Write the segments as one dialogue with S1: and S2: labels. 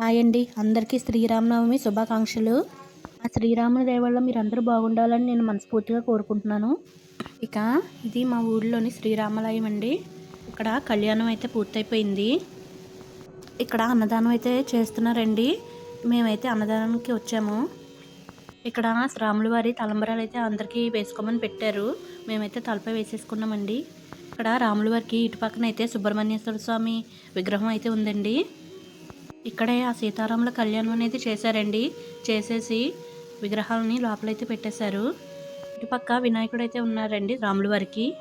S1: Hi అండి. అందరికీ శ్రీరామనవమి శుభాకాంక్షలు. ఆ శ్రీరాముని దేవాళ్ళ మీరు అందరూ బాగుండాలని నేను మనస్ఫూర్తిగా కోరుకుంటున్నాను. ఇక ఇది మా ఊళ్ళోని శ్రీరామాలయం అండి. ఇక్కడ కళ్యాణం అయితే పూర్తయిపోయింది. ఇక్కడ అన్నదానం అయితే చేస్తున్నారండి. మేమైతే అన్నదానానికి వచ్చాము. ఇక్కడ రాముల వారి తలంబరాలు అయితే అందరికీ వేసుకోమని పెట్టారు. మేమైతే తలపై వేసేసుకున్నామండి. ఇక్కడ రాముల వారికి ఇటు పక్కన అయితే సుబ్రహ్మణ్యేశ్వర స్వామి విగ్రహం అయితే ఉందండి. ఇక్కడే ఆ సీతారాముల కళ్యాణం అనేది చేశారండి. చేసేసి విగ్రహాలని లోపలైతే పెట్టేశారు. ఇటుపక్క వినాయకుడు అయితే ఉన్నారండి రాముల వారికి.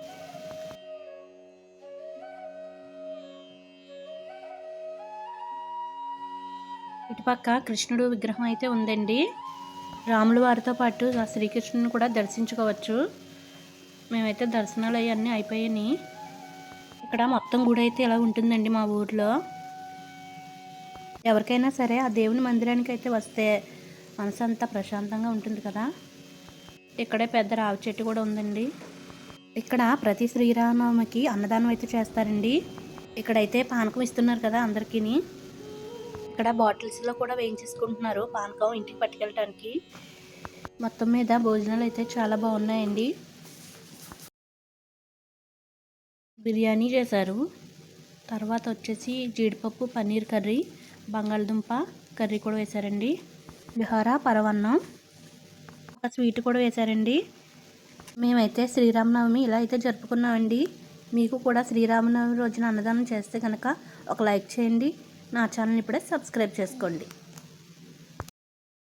S1: ఇటుపక్క కృష్ణుడు విగ్రహం అయితే ఉందండి. రాముల వారితో పాటు ఆ శ్రీకృష్ణుని కూడా దర్శించుకోవచ్చు. మేమైతే దర్శనాలు అవన్నీ అయిపోయాయి. ఇక్కడ మొత్తం గుడి అయితే ఇలా ఉంటుందండి మా ఊర్లో? ఎవరికైనా సరే ఆ దేవుని మందిరానికి అయితే వస్తే మనసు అంతా ప్రశాంతంగా ఉంటుంది కదా. ఇక్కడే పెద్ద రావి చెట్టు కూడా ఉందండి. ఇక్కడ ప్రతి శ్రీరామకి అన్నదానం అయితే చేస్తారండి. ఇక్కడైతే పానకం ఇస్తున్నారు కదా అందరికీ ఇక్కడ బాటిల్స్లో కూడా వేయించేసుకుంటున్నారు పానకం ఇంటికి పట్టుకెళ్ళటానికి. మొత్తం మీద భోజనాలు అయితే చాలా బాగున్నాయండి. బిర్యానీ చేశారు. తర్వాత వచ్చేసి జీడిపప్పు పన్నీర్ కర్రీ బంగాళదుంప కర్రీ కూడా వేశారండి. విహార పరవన్నం ఒక స్వీట్ కూడా వేశారండి. మేమైతే శ్రీరామనవమి ఇలా అయితే జరుపుకున్నామండి. మీకు కూడా శ్రీరామనవమి రోజున అన్నదానం చేస్తే కనుక ఒక లైక్ చేయండి. నా ఛానల్ ఇప్పుడే సబ్స్క్రైబ్ చేసుకోండి.